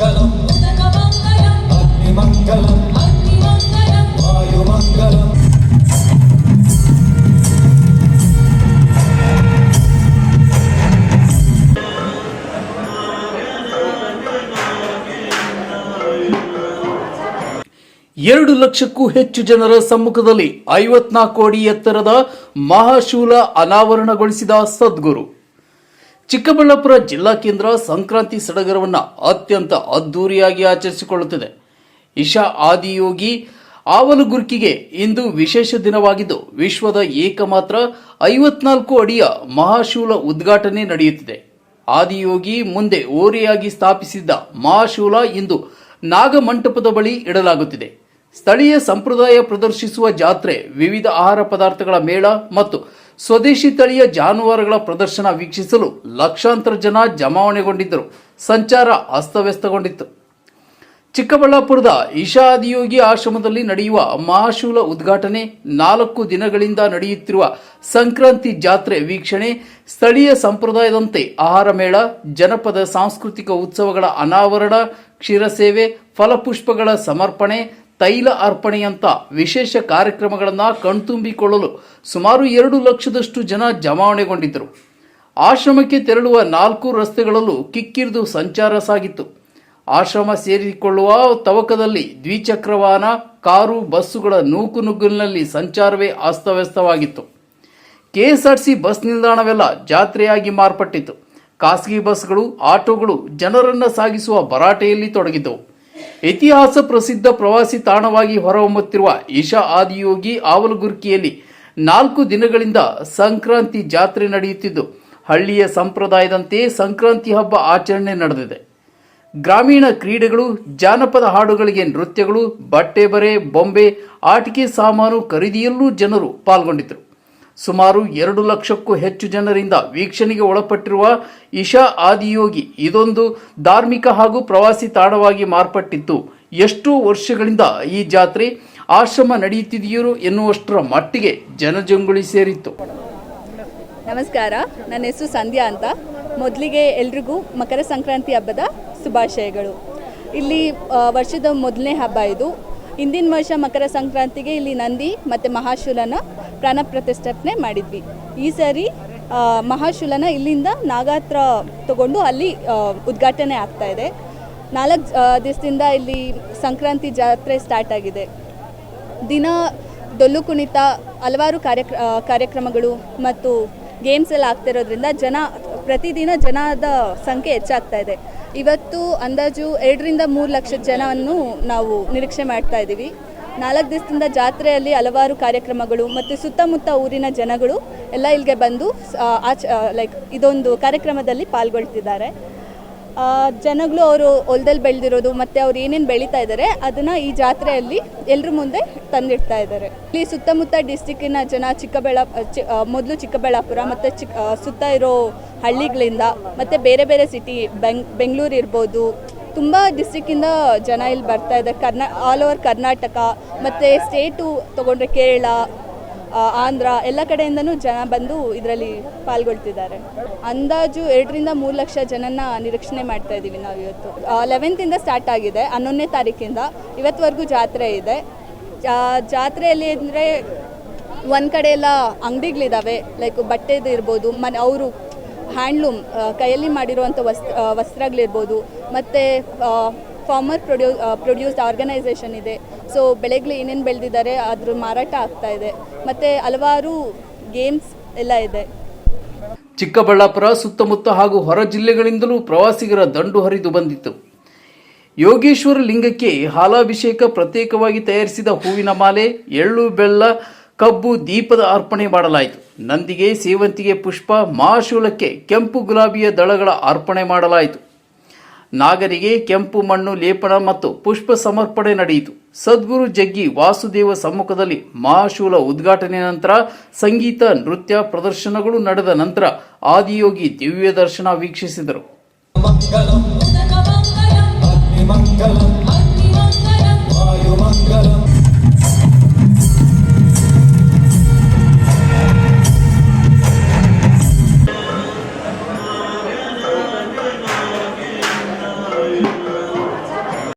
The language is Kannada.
मङ्गलम् उदकमङ्गलम् अग्निमङ्गलम् अग्निमङ्गलम् वायुमङ्गलम् ಎರಡು ಲಕ್ಷಕ್ಕೂ ಹೆಚ್ಚು ಜನರ ಸಮ್ಮುಖದಲ್ಲಿ ಐವತ್ನಾಲ್ಕು ಅಡಿ ಎತ್ತರದ ಮಹಾಶೂಲ ಅನಾವರಣಗೊಳಿಸಿದ ಸದ್ಗುರು ಚಿಕ್ಕಬಳ್ಳಾಪುರ ಜಿಲ್ಲಾ ಕೇಂದ್ರ ಸಂಕ್ರಾಂತಿ ಸಡಗರವನ್ನ ಅತ್ಯಂತ ಅದ್ದೂರಿಯಾಗಿ ಆಚರಿಸಿಕೊಳ್ಳುತ್ತಿದೆ. ಇಶಾ ಆದಿಯೋಗಿ ಆವಲುಗುರ್ಕಿಗೆ ಇಂದು ವಿಶೇಷ ದಿನವಾಗಿದ್ದು, ವಿಶ್ವದ ಏಕಮಾತ್ರ ಐವತ್ನಾಲ್ಕು ಅಡಿಯ ಮಹಾಶೂಲ ಉದ್ಘಾಟನೆ ನಡೆಯುತ್ತಿದೆ. ಆದಿಯೋಗಿ ಮುಂದೆ ಓರೆಯಾಗಿ ಸ್ಥಾಪಿಸಿದ್ದ ಮಹಾಶೂಲ ಇಂದು ನಾಗಮಂಟಪದ ಬಳಿ ಇಡಲಾಗುತ್ತಿದೆ. ಸ್ಥಳೀಯ ಸಂಪ್ರದಾಯ ಪ್ರದರ್ಶಿಸುವ ಜಾತ್ರೆ ವಿವಿಧ ಆಹಾರ ಪದಾರ್ಥಗಳ ಮೇಳ ಮತ್ತು ಸ್ವದೇಶಿ ತಳಿಯ ಜಾನುವಾರುಗಳ ಪ್ರದರ್ಶನ ವೀಕ್ಷಿಸಲು ಲಕ್ಷಾಂತರ ಜನ ಜಮಾವಣೆಗೊಂಡಿದ್ದರು. ಸಂಚಾರ ಅಸ್ತವ್ಯಸ್ತಗೊಂಡಿತ್ತು. ಚಿಕ್ಕಬಳ್ಳಾಪುರದ ಈಶಾ ಆದಿಯೋಗಿ ಆಶ್ರಮದಲ್ಲಿ ನಡೆಯುವ ಮಹಾಶೂಲ ಉದ್ಘಾಟನೆ ನಾಲ್ಕು ದಿನಗಳಿಂದ ನಡೆಯುತ್ತಿರುವ ಸಂಕ್ರಾಂತಿ ಜಾತ್ರೆ ವೀಕ್ಷಣೆ, ಸ್ಥಳೀಯ ಸಂಪ್ರದಾಯದಂತೆ ಆಹಾರ ಮೇಳ, ಜನಪದ ಸಾಂಸ್ಕೃತಿಕ ಉತ್ಸವಗಳ ಅನಾವರಣ, ಕ್ಷೀರಸೇವೆ, ಫಲಪುಷ್ಪಗಳ ಸಮರ್ಪಣೆ ತೈಲ ಅರ್ಪಣೆಯಂಥ ವಿಶೇಷ ಕಾರ್ಯಕ್ರಮಗಳನ್ನು ಕಣ್ತುಂಬಿಕೊಳ್ಳಲು ಸುಮಾರು ಎರಡು ಲಕ್ಷದಷ್ಟು ಜನ ಜಮಾವಣೆಗೊಂಡಿದ್ದರು. ಆಶ್ರಮಕ್ಕೆ ತೆರಳುವ ನಾಲ್ಕು ರಸ್ತೆಗಳಲ್ಲೂ ಕಿಕ್ಕಿರಿದು ಸಂಚಾರ ಸಾಗಿತ್ತು. ಆಶ್ರಮ ಸೇರಿಕೊಳ್ಳುವ ತವಕದಲ್ಲಿ ದ್ವಿಚಕ್ರ ವಾಹನ ಕಾರು, ಬಸ್ಸುಗಳ ನೂಕುನುಗ್ಗಲಿನಲ್ಲಿ ಸಂಚಾರವೇ ಅಸ್ತವ್ಯಸ್ತವಾಗಿತ್ತು. KSRC bus ನಿಲ್ದಾಣವೆಲ್ಲ ಜಾತ್ರೆಯಾಗಿ ಮಾರ್ಪಟ್ಟಿತ್ತು. ಖಾಸಗಿ ಬಸ್ಗಳು, ಆಟೋಗಳು ಜನರನ್ನು ಸಾಗಿಸುವ ಭರಾಟೆಯಲ್ಲಿ ತೊಡಗಿದ್ದವು. ಇತಿಹಾಸ ಪ್ರಸಿದ್ಧ ಪ್ರವಾಸಿ ತಾಣವಾಗಿ ಹೊರಹೊಮ್ಮುತ್ತಿರುವ ಈಶಾ ಆದಿಯೋಗಿ ಆವಲಗುರ್ಕಿಯಲ್ಲಿ ನಾಲ್ಕು ದಿನಗಳಿಂದ ಸಂಕ್ರಾಂತಿ ಜಾತ್ರೆ ನಡೆಯುತ್ತಿದ್ದು, ಹಳ್ಳಿಯ ಸಂಪ್ರದಾಯದಂತೆ ಸಂಕ್ರಾಂತಿ ಹಬ್ಬ ಆಚರಣೆ ನಡೆದಿದೆ. ಗ್ರಾಮೀಣ ಕ್ರೀಡೆಗಳು, ಜಾನಪದ ಹಾಡುಗಳಿಗೆ ನೃತ್ಯಗಳು ಬಟ್ಟೆ ಬರೆ ಬೊಂಬೆ, ಆಟಿಕೆ ಸಾಮಾನು ಖರೀದಿಯಲ್ಲೂ ಜನರು ಪಾಲ್ಗೊಂಡಿದ್ದರು. ಸುಮಾರು ಎರಡು ಲಕ್ಷಕ್ಕೂ ಹೆಚ್ಚು ಜನರಿಂದ ವೀಕ್ಷಣೆಗೆ ಒಳಪಟ್ಟಿರುವ ಇಶಾ ಆದಿಯೋಗಿ ಇದೊಂದು ಧಾರ್ಮಿಕ ಹಾಗೂ ಪ್ರವಾಸಿ ತಾಣವಾಗಿ ಮಾರ್ಪಟ್ಟಿತ್ತು. ಎಷ್ಟೋ ವರ್ಷಗಳಿಂದ ಈ ಜಾತ್ರೆ ಆಶ್ರಮ ನಡೆಯುತ್ತಿದೆಯೋ ಎನ್ನುವಷ್ಟರ ಮಟ್ಟಿಗೆ ಜನಜಂಗುಳಿ ಸೇರಿತ್ತು. ನಮಸ್ಕಾರ, ನನ್ನ ಹೆಸರು ಸಂಧ್ಯಾ ಅಂತ. ಮೊದಲಿಗೆ ಎಲ್ರಿಗೂ ಮಕರ ಸಂಕ್ರಾಂತಿ ಹಬ್ಬದ ಶುಭಾಶಯಗಳು. ಇಲ್ಲಿ ವರ್ಷದ ಮೊದಲನೇ ಹಬ್ಬ ಇದು. ಹಿಂದಿನ ವರ್ಷ ಮಕರ ಸಂಕ್ರಾಂತಿಗೆ ಇಲ್ಲಿ ನಂದಿ ಮತ್ತು ಮಹಾಶೂಲನ ಪ್ರಾಣ ಪ್ರತಿಷ್ಠಾಪನೆ ಮಾಡಿದ್ವಿ. ಈ ಸರಿ ಮಹಾಶೂಲನ ಇಲ್ಲಿಂದ ನಾಗಾತ್ರ ತಗೊಂಡು ಅಲ್ಲಿ ಉದ್ಘಾಟನೆ ಆಗ್ತಾ ಇದೆ. ನಾಲ್ಕು ದಿವಸದಿಂದ ಇಲ್ಲಿ ಸಂಕ್ರಾಂತಿ ಜಾತ್ರೆ ಸ್ಟಾರ್ಟ್ ಆಗಿದೆ. ದಿನ ಡೊಳ್ಳು ಕುಣಿತ, ಹಲವಾರು ಕಾರ್ಯಕ್ರ ಕಾರ್ಯಕ್ರಮಗಳು ಮತ್ತು ಗೇಮ್ಸ್ ಎಲ್ಲ ಆಗ್ತಿರೋದ್ರಿಂದ ಜನ ಪ್ರತಿದಿನ ಜನದ ಸಂಖ್ಯೆ ಹೆಚ್ಚಾಗ್ತಾ ಇದೆ. ಇವತ್ತು ಅಂದಾಜು ಎರಡರಿಂದ ಮೂರು ಲಕ್ಷ ಜನವನ್ನು ನಾವು ನಿರೀಕ್ಷೆ ಮಾಡ್ತಾ ಇದ್ದೀವಿ. ನಾಲ್ಕು ದಿವಸದಿಂದ ಜಾತ್ರೆಯಲ್ಲಿ ಹಲವಾರು ಕಾರ್ಯಕ್ರಮಗಳು ಮತ್ತು ಸುತ್ತಮುತ್ತ ಊರಿನ ಜನಗಳು ಎಲ್ಲ ಇಲ್ಲಿಗೆ ಬಂದು ಆಚ ಲೈಕ್ ಇದೊಂದು ಕಾರ್ಯಕ್ರಮದಲ್ಲಿ ಪಾಲ್ಗೊಳ್ತಿದ್ದಾರೆ. ಜನಗಳು ಅವರು ಹೊಲದಲ್ಲಿ ಬೆಳೆದಿರೋದು ಮತ್ತು ಅವ್ರು ಏನೇನು ಬೆಳೀತಾ ಇದ್ದಾರೆ ಅದನ್ನು ಈ ಜಾತ್ರೆಯಲ್ಲಿ ಎಲ್ಲರ ಮುಂದೆ ತಂದಿಡ್ತಾ ಇದ್ದಾರೆ ಇಲ್ಲಿ ಸುತ್ತಮುತ್ತ ಡಿಸ್ಟಿಕ್ಕಿನ ಜನ ಚಿಕ್ಕಬಳ್ಳಾ ಚಿ ಮೊದಲು ಚಿಕ್ಕಬಳ್ಳಾಪುರ ಮತ್ತು ಚಿಕ್ಕ ಸುತ್ತ ಇರೋ ಹಳ್ಳಿಗಳಿಂದ ಮತ್ತು ಬೇರೆ ಬೇರೆ ಸಿಟಿ ಬೆಂಗ್, ಬೆಂಗಳೂರು ಇರ್ಬೋದು, ತುಂಬ ಡಿಸ್ಟಿಕ್ಕಿಂದ ಜನ ಇಲ್ಲಿ ಬರ್ತಾ ಇದ್ದಾರೆ ಕರ್ನಾ ಆಲ್ ಓವರ್ ಕರ್ನಾಟಕ, ಮತ್ತು ಸ್ಟೇಟು ತೊಗೊಂಡ್ರೆ ಕೇರಳ ಆಂಧ್ರ ಎಲ್ಲ ಕಡೆಯಿಂದನೂ ಜನ ಬಂದು ಇದರಲ್ಲಿ ಪಾಲ್ಗೊಳ್ತಿದ್ದಾರೆ. ಅಂದಾಜು ಎರಡರಿಂದ ಮೂರು ಲಕ್ಷ ಜನನ ನಿರೀಕ್ಷಣೆ ಮಾಡ್ತಾ ಇದ್ದೀವಿ ನಾವು ಇವತ್ತು. ಲೆವೆಂತಿಂದ ಸ್ಟಾರ್ಟ್ ಆಗಿದೆ. ಹನ್ನೊಂದನೇ ತಾರೀಕಿಂದ ಇವತ್ತುವರೆಗೂ ಜಾತ್ರೆ ಇದೆ. ಜಾತ್ರೆಯಲ್ಲಿ ಅಂದರೆ ಒಂದು ಕಡೆ ಎಲ್ಲ ಅಂಗಡಿಗಳಿದ್ದಾವೆ ಲೈಕ್ ಬಟ್ಟೆದು ಇರ್ಬೋದು, ಮನೆ, ಅವರು ಹ್ಯಾಂಡ್ಲೂಮ್ ಕೈಯಲ್ಲಿ ಮಾಡಿರುವಂಥ ವಸ್ತ್ರ ವಸ್ತ್ರಗಳಿರ್ಬೋದು, ಮತ್ತು ಫಾರ್ಮರ್ ಪ್ರೊಡ್ಯೂ ಪ್ರೊಡ್ಯೂಸ್ಡ್ ಆರ್ಗನೈಸೇಷನ್ ಇದೆ. ಸೊ ಬೆಳೆಗಳು ಏನೇನು ಬೆಳೆದಿದ್ದಾರೆ, ಅದ್ರ ಮಾರಾಟ ಆಗ್ತಾ ಇದೆ. ಮತ್ತು ಹಲವಾರು ಗೇಮ್ಸ್ ಎಲ್ಲ ಇದೆ. ಚಿಕ್ಕಬಳ್ಳಾಪುರ, ಸುತ್ತಮುತ್ತ ಹಾಗೂ ಹೊರ ಜಿಲ್ಲೆಗಳಿಂದಲೂ ಪ್ರವಾಸಿಗರ ದಂಡು ಹರಿದು ಬಂದಿತ್ತು. ಯೋಗೇಶ್ವರ ಲಿಂಗಕ್ಕೆ ಹಾಲಾಭಿಷೇಕ ಪ್ರತ್ಯೇಕವಾಗಿ ತಯಾರಿಸಿದ ಹೂವಿನ ಮಾಲೆ, ಎಳ್ಳು, ಬೆಲ್ಲ, ಕಬ್ಬು, ದೀಪದ ಅರ್ಪಣೆ ಮಾಡಲಾಯಿತು. ನಂದಿಗೆ, ಸೇವಂತಿಗೆ ಪುಷ್ಪ, ಮಹಾಶೂಲಕ್ಕೆ ಕೆಂಪು ಗುಲಾಬಿಯ ದಳಗಳ ಅರ್ಪಣೆ ಮಾಡಲಾಯಿತು. ನಾಗರಿಗೆ ಕೆಂಪು ಮಣ್ಣು, ಲೇಪನ ಮತ್ತು ಪುಷ್ಪ ಸಮರ್ಪಣೆ ನಡೆಯಿತು. ಸದ್ಗುರು ಜಗ್ಗಿ ವಾಸುದೇವ ಸಮ್ಮುಖದಲ್ಲಿ ಮಹಾಶೂಲ ಉದ್ಘಾಟನೆ ನಂತರ ಸಂಗೀತ, ನೃತ್ಯ ಪ್ರದರ್ಶನಗಳು ನಡೆದ ನಂತರ ಆದಿಯೋಗಿ ದಿವ್ಯ ದರ್ಶನ ವೀಕ್ಷಿಸಿದರು. ಮಂಗಲಂ